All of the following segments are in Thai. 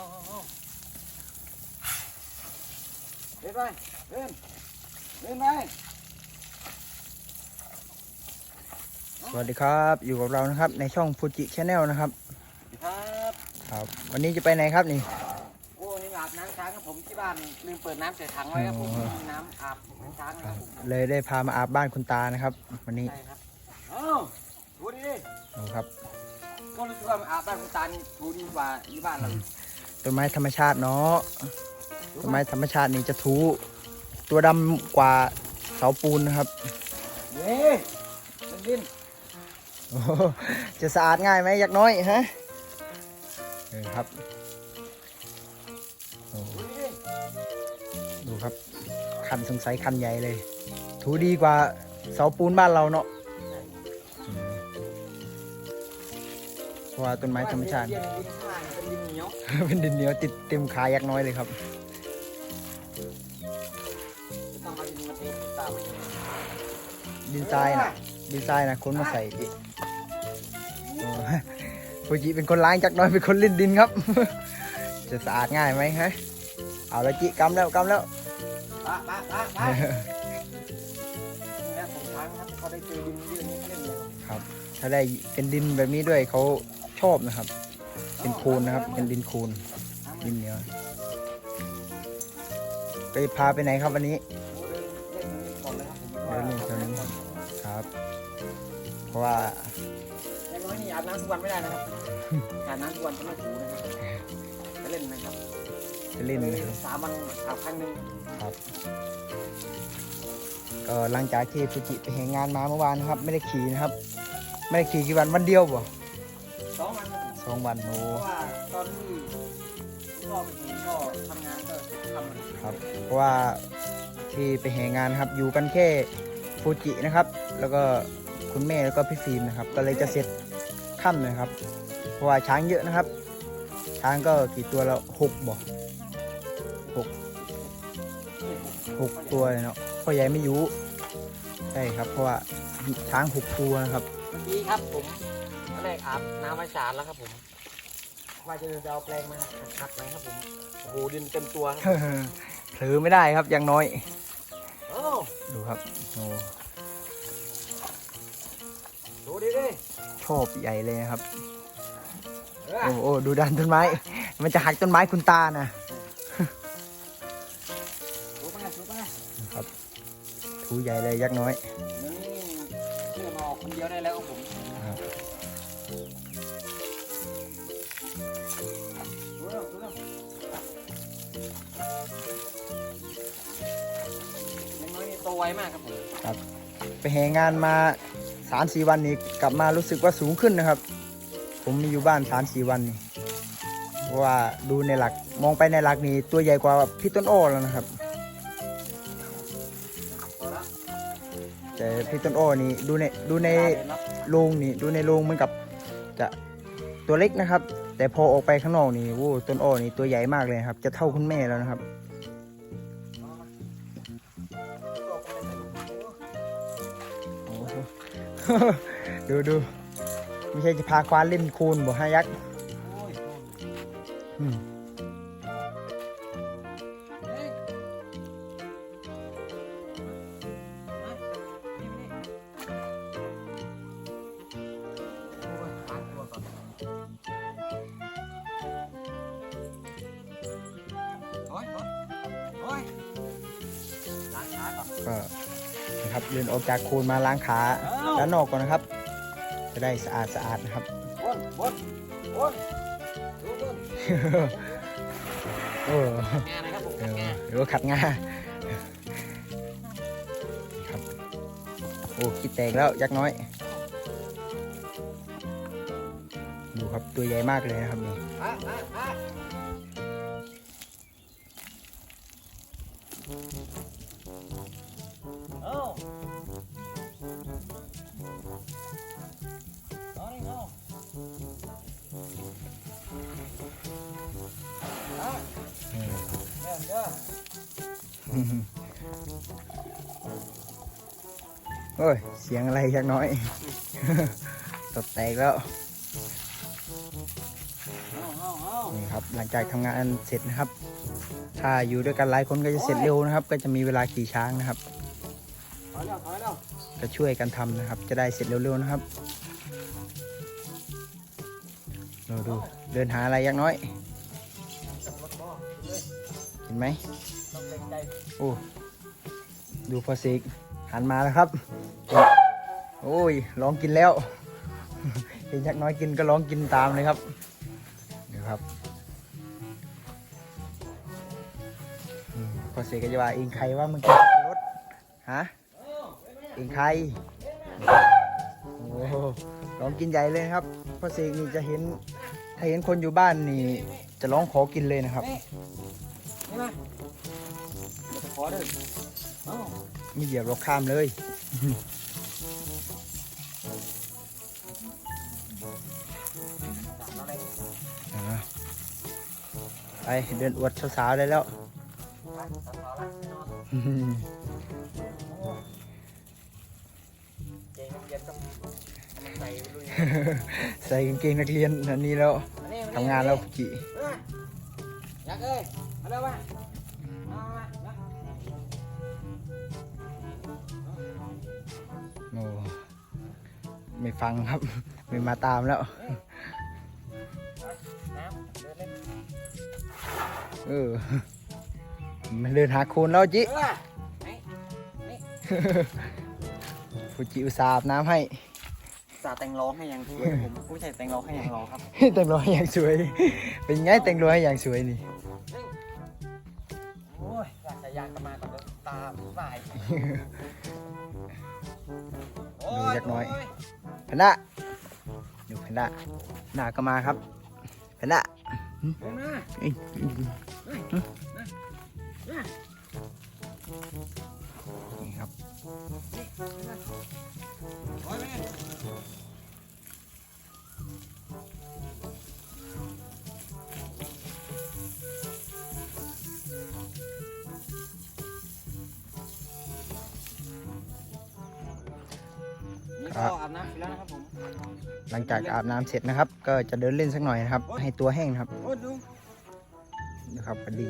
เอาเอาเอาเล่นไปเล่นเล่นไปสวัสดีครับอยู่กับเรานะครับ ในช่องฟูจิชาแนลนะครับครับครับ วันนี้จะไปไหนครับนี่โอ้นี่อาบน้ำช้างครับผมที่บ้านลืมเปิดน้ำใส่ถังไว้ครับผมมีน้ำอาบน้ำช้างครับผมเลยได้พามาอาบบ้านคุณตานะครับ วันนี้ใช่ครับเอ้าดูดิดูครับ ก็รู้สึกว่าอาบบ้านคุณตานี่ดูดีกว่าที่บ้านเรา ต้นไม้ธรรมชาติเนาะต้นไม้ธรรมชาตินี่จะทูตัวดำกว่าเสาปูนนะครับนี่มันดินโอ้โหจะสะอาดง่ายไหมยักษ์น้อยฮะเออครับโอ้ดูดิดูครับ คันสงสัยคันใหญ่เลย ถูดีกว่าเสาปูนบ้านเราเนาะอืมเพราะว่าต้นไม้ธรรมชาติเย็ เป็นดินเหนียว เป็นดินเหนียวติดเต็มขายักน้อยเลยครับดินมาเทตามดินทรายนะดินทรายนะคนมาใส่อีกโอ้ฟูจิเป็นคนล้างยักน้อยเป็นคนลิ้นดินครับ จะสะอาดง่ายไหมฮะเอาละจิกำแล้วกำแล้วปะปะปะปะนี่นะผมช้างครับเขาได้เจอดินเยอะนี้เขาเล่นเนี่ยครับ ถ้าได้เป็นดินแบบนี้ด้วยเขาชอบนะครับ เป็นโคลนนะครับ เป็นดินโคลนช้างดินเหนียวไปพาไปไหนครับวันนี้โอ้เดินเล่นนี้ก่อนเลยครับผมเดินเล่นตรงนี้ครับ เพราะว่าอย่างน้อยนี่อาบน้ำทุกวันไม่ได้นะครับอาบน้ำทุกวันจะไม่ถูนะครับจะเล่นนะครับจะเล่นนะครับสามวันอาบครั้งหนึ่งก็หลังจากที่ฟูจิไปเห็นงานมาเมื่อวานนะครับ ไม่ได้ขี่นะครับ ไม่ได้ขี่กี่วันวันเดียวบ่ สองวันโอ้เพราะว่าตอนที่พ่อไปเห็นก็ทำงานก็ทำนะครับครับ เพราะว่าที่ไปเห็นงานนะครับอยู่กันแค่ฟูจินะครับ แล้วก็คุณแม่แล้วก็พี่ฟิล์มนะครับ ก็เลยจะเสร็จค่ำนะครับ เพราะว่าช้างเยอะนะครับ ช้างก็กี่ตัวแล้วหกบ่หกหกตัวเลยเนาะพ่อใหญ่ไม่อยู่ใช่ครับ เพราะว่าช้างหกตัวนะครับ เมื่อกี้ครับผมตอน แรกอาบน้ำไว้สารแล้วครับผม ว่าจะจะเอาแปลงมาหักๆไหมครับผมโอ้โหดินเต็มตัวครับถือไม่ได้ครับอยังน้อยโอ้ดูครับโอ้ดูดิดิชอบใหญ่เลยนะครับ เออโอ้โอ้ดูดันต้นไม้ มันจะหักต้นไม้คุณตานะดูไปดูไปถูใหญ่เลยยักษ์น้อยเดี๋ยวนี้เชื่อมาออกคนเดียวได้แล้วครับผม ครับ ย่างน้อยนี่โตไวมากครับผมไปแหงานมาสามสี่วันนี้กลับมารู้สึกว่าสูงขึ้นนะครับ ผมมีอยู่บ้านสามสี่วันนี่เพราะว่าดูในหลักมองไปในหลักนี่ตัวใหญ่กว่าพี่ต้นอ้อแล้วนะครับ แต่พี่ต้นอ้อนี่ดูในดูในลยเนาะโรงนี่ดูในโรงเหมันกับจะตัวเล็กนะครับ แต่พอออกไปข้างนอกนี่โอ้ต้นอ้อนี่ตัวใหญ่มากเลยครับ จะเท่าคุณแม่แล้วนะครับดูดูไม่ใช่จะพาควานเล่นคูนบ่ฮะยักษ์ นะครับเดินออกจากโคลนมาล้างขาด้านนอกก่อนนะครับ จะได้สะอาดสะอาดนะครับบนบนบนดูบนเอองานนะครับผมเอองานหรือว่าขัดงาครับโอ้คิดแตกแล้วยักษ์น้อย ดูครับตัวใหญ่มากเลยนะครับนี่ โอ้ย เสียงอะไรยักน้อย ตดแตกแล้ว นี่ครับ หลังจากทำงานเสร็จนะครับ ถ้าอยู่ด้วยกันหลายคนก็จะเสร็จเร็วนะครับ ก็จะมีเวลาขี่ช้างนะครับถอยแล้วถอยแล้วก็ช่วยกันทำนะครับ จะได้เสร็จเร็วๆนะครับดูดูเดินหาอะไรยักน้อย เห็นไหม โอ้ดูพอสิกหันมาแล้วครับ โอ้ยลองกินแล้ว เห็นยักน้อยกินก็ลองกินตามเลยครับเดี๋ยวครับพอสิกก็จะว่าเองใครว่ามึงกินรถฮะเองใครโอ้โหลองกินใหญ่เลยครับพอสิกนี่จะเห็นถ้าเห็นคนอยู่บ้านนี่จะร้องขอกินเลยนะครับ อเด้อเอ้าไม่เหยียบเราข้ามเลยจับเราเลยอ่าไปเดินอวดสาวๆได้แล้วไปจับเราละนอนเก่งนักเรียนต้องมันใส่ลุยใส่กางเกงนักเรียนอันนี้แล้วมานี่มทำงานแล้วจิมายักษ์เอ้ย ไม่ฟังครับ ไม่มาตามแล้วน้ำเดินเล่นเออ มันเดินหาโคนแล้วจิเออไหนฟูจิอุตส่าห์อาบน้ำให้สาแต่งร้องให้ยังพี่ผมผู้ชายแต่งร้องให้ยังรอครับ แต่งรอยอย่างสวย เป็นไงแต่งรอยอย่างสวยนี่โอ้ยอยากจะยากกันมาก่อนเดี๋ยวตาบ่ายดูจักหน้อยแพนด้าดูแพนด้าหน้าก็มาครับแพนด้าเดินด้านี่ครับ ก็อาบน้ำเสร็จแล้วนะครับผมหลังจากอาบน้ำเสร็จนะครับ ก็จะเดินเล่นสักหน่อยนะครับ ให้ตัวแห้งนะครับโอ้ยดูนะครับพอดี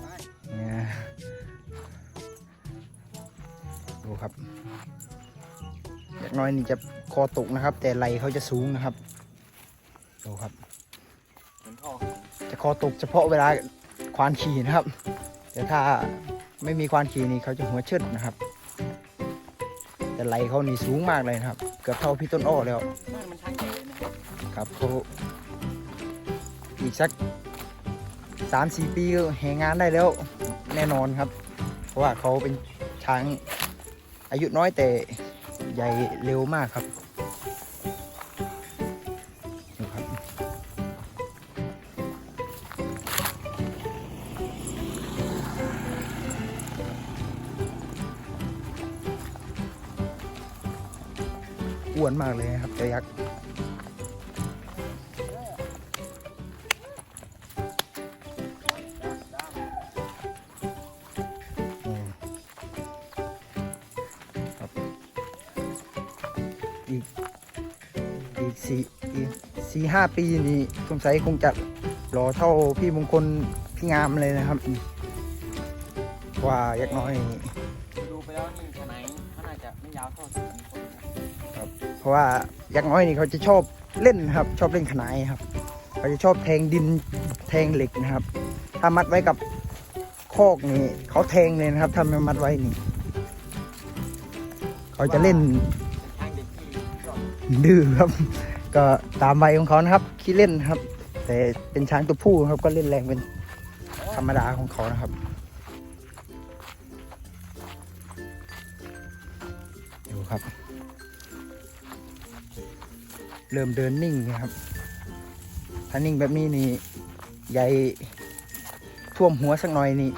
ไปเนี่ยดูครับอย่างน้อยนี่จะคอตกนะครับ แต่ไหลเขาจะสูงนะครับดูครับ เหมือนพ่อจะคอตกเฉพาะเวลาควานขี่นะครับ แต่ถ้าไม่มีควานขี่นี่เขาจะหัวเชิดนะครับ แต่ไหลเขานี่สูงมากเลยนะครับ เกือบเท่าพี่ต้นอ้อแล้วบ้านมันทางใหญ่เลยนะครับครับเขาอีกสักสามสี่ปีแหงงานได้แล้วแน่นอนครับ เพราะว่าเขาเป็นช้างอายุน้อยแต่ใหญ่เร็วมากครับ อ้วนมากเลยครับเจ้ายักษ์อีกอีกสี่อีกสี่ห้าปีนี่สงสัยคงจะรอเท่าพี่มงคลพี่งามเลยนะครับ ว่ายักษ์น้อย รับเพราะว่ายักษ์น้อยนี่เขาจะชอบเล่นครับ ชอบเล่นขนายครับเขาจะชอบแทงดินแทงเหล็กนะครับ ถ้ามัดไว้กับคอกนี่เขาแทงเลยนะครับ ถ้าไม่มัดไว้นี่ เขาจะเล่นดื้อครับ ก็ตามวัยของเขานะครับขี้เล่นครับ แต่เป็นช้างตัวผู้ครับก็เล่นแรงเป็นธรรมดาของเขานะครับ เริ่มเดินนิ่งนะครับ ถ้านิ่งแบบนี้นี่ใหญ่ท่วมหัวสักหน่อยนี่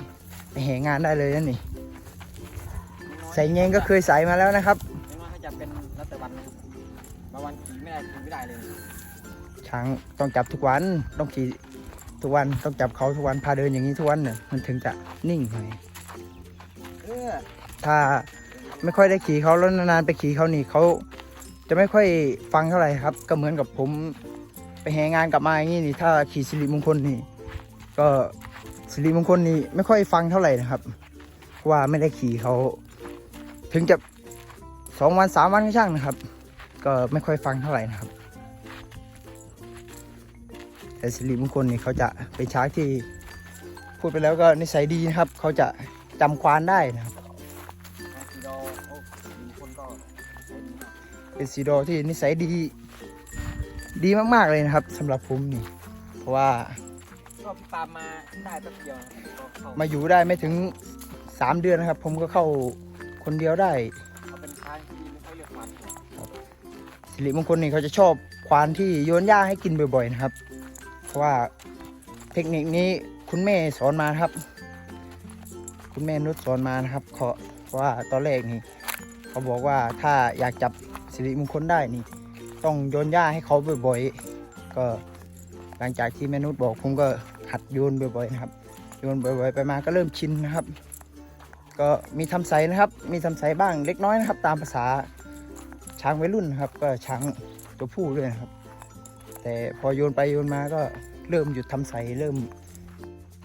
ไปแหงานได้เลยนะนี่ ใส่เงงก็เคยใส่มาแล้วนะครับไม่ว่าถ้าจะเป็นแล้วแต่วันนะครับบางวันขี่ไม่ได้ขี่ไม่ได้เลย ช้างต้องจับทุกวันต้องขี่ทุกวันต้องจับเขาทุกวันพาเดินอย่างนี้ทุกวันเนี่ยมันถึงจะนิ่งหน่อยเออถ้าไม่ค่อยได้ขี่เขาแล้วนานๆไปขี่เขานี่เขา จะไม่ค่อยฟังเท่าไหร่ครับ ก็เหมือนกับผมไปแหงานกลับมาอย่างนี้นี่ถ้าขี่สิริมงคลนี่ ก็สิริมงคลนี่ไม่ค่อยฟังเท่าไหร่นะครับเพราะว่าไม่ได้ขี่เขา ถึงจะสองวันสามวันก็ช่างนะครับ ก็ไม่ค่อยฟังเท่าไหร่นะครับ แต่สิริมงคลนี่เขาจะเป็นช้างที่ พูดไปแล้วก็นิสัยดีนะครับ เขาจะจำควานได้นะครับ เป็นสีดอที่นิสัยดี ดีมากๆเลยนะครับสำหรับผมนี่ เพราะว่าก็พี่ปาล์มมาได้แป๊บเดียวนะก็เข้ามาอยู่ได้ไม่ถึง 3 เดือนนะครับ ผมก็เข้าคนเดียวได้ เขาเป็นช้างที่ไม่ค่อยเลือกมันครับสิริมงคลนี่เขาจะชอบควานที่โยนหญ้าให้กินบ่อยๆนะครับ เพราะว่าเทคนิคนี้คุณแม่สอนมานะครับ คุณแม่นุชสอนมานะครับเขาเพราะว่าตอนแรกนี่ เขาบอกว่าถ้าอยากจับ สิริมงคลได้นี่ ต้องโยนหญ้าให้เขาบ่อยๆ ก็หลังจากที่แม่นุชบอกผมก็หัดโยนบ่อยๆนะครับ โยนบ่อยๆ ไปมาก็เริ่มชินนะครับ ก็มีทำใสนะครับ มีทำใสบ้างเล็กน้อยนะครับ ตามภาษาช้างวัยรุ่นนะครับ ก็ช้างตัวผู้ด้วยนะครับ แต่พอโยนไปโยนมาก็เริ่มหยุดทำใสเริ่ม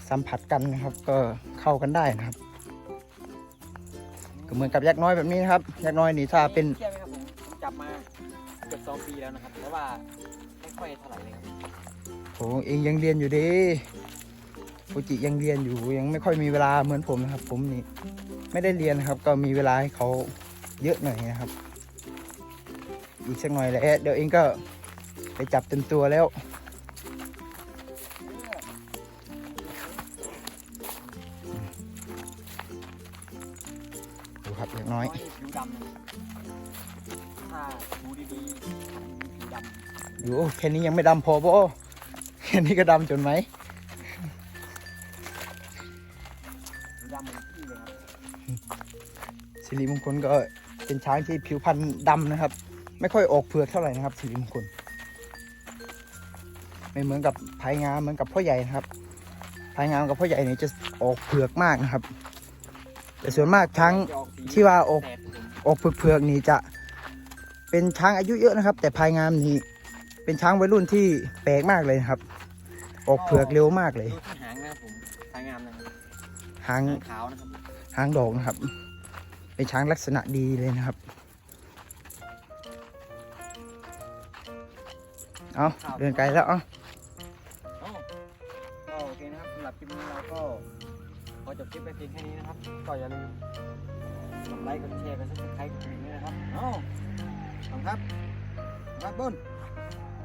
สัมผัสกันนะครับ ก็เข้ากันได้นะครับก็เหมือนกับยักษ์น้อยแบบนี้นะครับยักษ์น้อยนี่ถ้าเป็น สองปีแล้วนะครับแต่ว่าไม่ค่อยเท่าไหร่เลยครับโหเองยังเรียนอยู่ดีฟูจิยังเรียนอยู่ยังไม่ค่อยมีเวลาเหมือนผมนะครับ ผมนี่ไม่ได้เรียนนะครับ ก็มีเวลาให้เขาเยอะหน่อยนะครับ อีกสักหน่อยแหละเดี๋ยวเองก็ไปจับเต็มตัวแล้ว ดูดีๆผิวดอยู่แค่นี้ยังไม่ดำพอบ่แค่นี้ก็ดำจนไหมผิวดำเหมือนพี่เลยครับสิริมงคลก็เป็นช้างที่ผิวพรรณดำนะครับ ไม่ค่อยออกเผือกเท่าไหร่นะครับสิริมงคลไม่เหมือนกับภายงามเหมือนกับพ่อใหญ่นะครับภายงามกับพ่อใหญ่เนี่ยจะออกเผือกมากนะครับ แต่ส่วนมากช้าง ที่ว่าออกแสดผม ออกเผือกๆนี่จะ เป็นช้างอายุเยอะนะครับ แต่ภายงามนี่เป็นช้างวัยรุ่นที่แปลกมากเลยนะครับ ออกเผือกเร็วมากเลย ดูที่หางนะครับผมสายงามนะครับหางหางขาวนะครับหางดอกนะครับ เป็นช้างลักษณะดีเลยนะครับ เอาเดินไกลแล้วเอาอ๋อก็โอเคนะครับสำหรับคลิปนี้เราก็ขอจบคลิปไปเพียงแค่นี้นะครับ ก็อย่าลืมกดไลค์กดแชร์กดซับสไครต์กดกระดิ่งด้วยนะครับเอ้าขอ บคุณครับมาบคุณครับ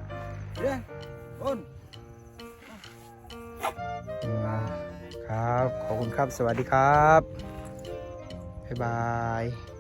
บุญเรื่องบุญบายครับ ขอบคุณครับ สวัสดีครับ บ๊ายบาย